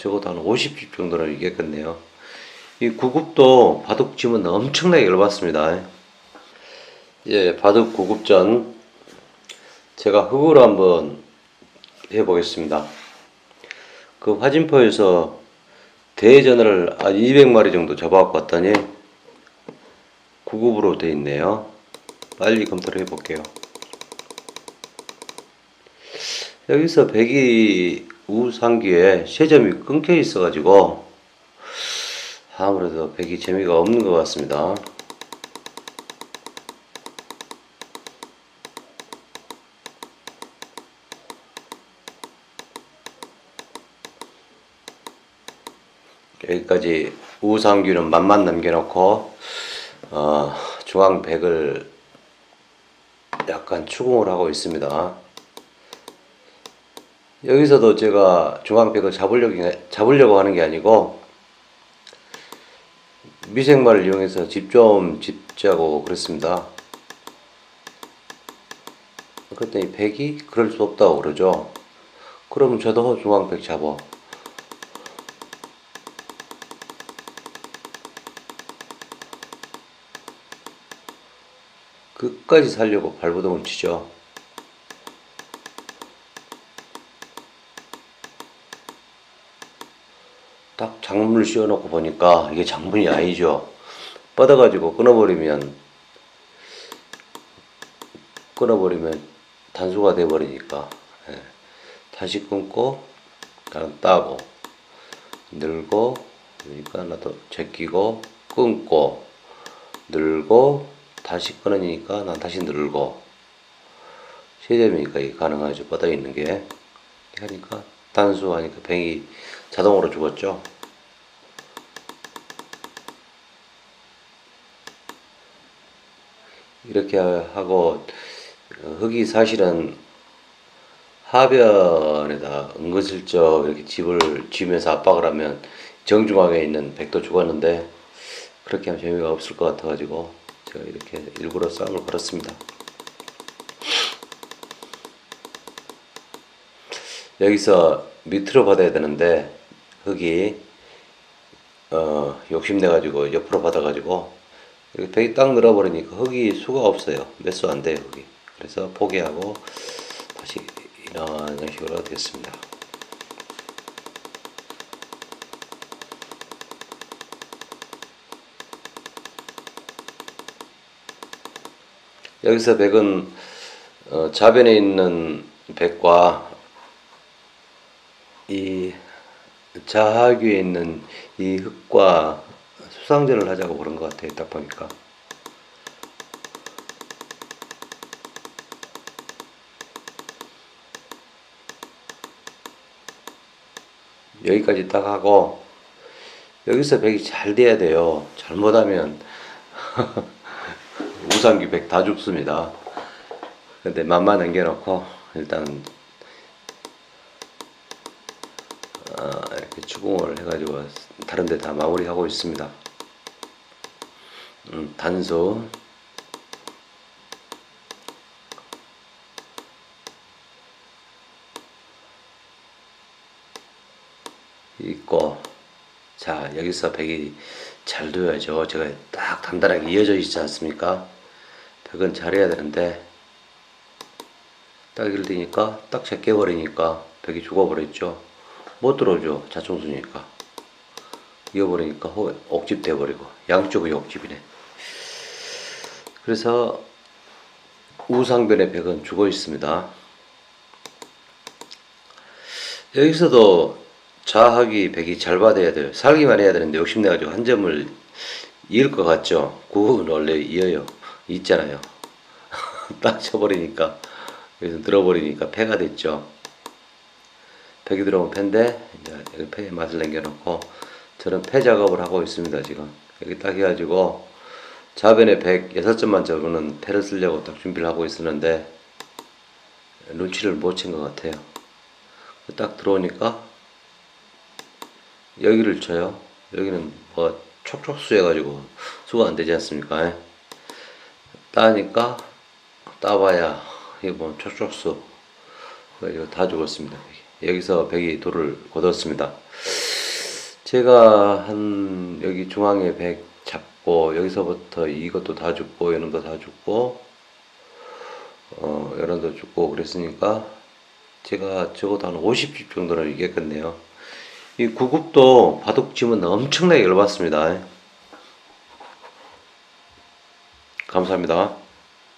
적어도 한 50집 정도는 이겼겠네요. 이 구급도 바둑집은 엄청나게 열받습니다. 예, 바둑 구급전 제가 흙으로 한번 해보겠습니다. 그 화진포에서 대전을 한 200마리 정도 잡아갖고 왔더니 구급으로 돼 있네요. 빨리 검토를 해볼게요. 여기서 백이 우상기에 쇠점이 끊겨 있어가지고 아무래도 백이 재미가 없는 것 같습니다. 여기까지 우상규는 만만 남겨놓고 어, 중앙 백을 약간 추궁을 하고 있습니다. 여기서도 제가 중앙백을 잡으려고, 잡으려고 하는 게 아니고 미생말을 이용해서 집좀 짓자고 그랬습니다. 그랬더니 백이 그럴 수 없다고 그러죠. 그럼 저도 중앙백 잡어. 끝까지 살려고 발버둥을 치죠. 딱 장문을 씌워놓고 보니까 이게 장문이 아니죠. 뻗어가지고 끊어버리면 끊어버리면 단수가 돼버리니까 예. 다시 끊고 나는 따고 늘고 그러니까 나도 제끼고 끊고 늘고 다시 끊으니까 난 다시 늘고 세점이니까 이게 가능하죠 뻗어 있는 게 하니까 단수 하니까 뱅이 자동으로 죽었죠 이렇게 하고 어, 흙이 사실은 하변에다 은근슬쩍 이렇게 집을 지면서 압박을 하면 정중앙에 있는 백도 죽었는데 그렇게 하면 재미가 없을 것 같아가지고 제가 이렇게 일부러 싸움을 걸었습니다. 여기서 밑으로 받아야 되는데 흙이 어, 욕심내가지고 옆으로 받아가지고 이렇게 백이 딱 늘어버리니까 흙이 수가 없어요. 몇 수 안 돼요 흙이. 그래서 포기하고 다시 이런 식으로 됐습니다. 여기서 백은 어, 좌변에 있는 백과 이 자하귀에 있는 이 흙과 수상전을 하자고 그런 것 같아요. 딱 보니까. 여기까지 딱 하고 여기서 백이 잘 돼야 돼요. 잘못하면 우상기 백 다 죽습니다. 근데 맘만 남겨놓고 일단 추궁을 해가지고 다른 데 다 마무리하고 있습니다. 음, 단수 있고 자 여기서 백이 잘 둬야죠. 제가 딱 단단하게 이어져 있지 않습니까? 백은 잘해야 되는데 딱 이를 되니까 딱 제껴버리니까 백이 죽어버렸죠. 못 들어오죠. 자충수니까. 이어버리니까 호- 옥집 돼버리고 양쪽이 옥집이네. 그래서 우상변의 백은 죽어 있습니다. 여기서도 자학이 백이 잘 받아야 돼요. 살기만 해야 되는데 욕심내가지고 한 점을 이을 것 같죠. 구은 원래 이어요. 있잖아요. 딱 쳐버리니까 여기서 들어버리니까 패가 됐죠. 백이 들어오면 패인데 이제 패의 맛을 남겨놓고 저는 패 작업을 하고 있습니다 지금. 여기 딱 해가지고 자변에 106점만 적으는 패를 쓰려고 딱 준비를 하고 있었는데 눈치를 못 챈 것 같아요. 딱 들어오니까 여기를 쳐요. 여기는 뭐 촉촉 수 해가지고 수가 안 되지 않습니까? 따니까 따봐야 이거 뭐 촉촉수. 그래가지고 다 죽었습니다. 여기서 백이 돌을 거뒀습니다. 제가 한 여기 중앙에 100 잡고 여기서부터 이것도 다 죽고 이놈도 다 죽고 어 이런 도 죽고 그랬으니까 제가 적어도 한 50집 정도는 이겼겠네요. 이 구급도 바둑 치면 엄청나게 열받습니다. 감사합니다.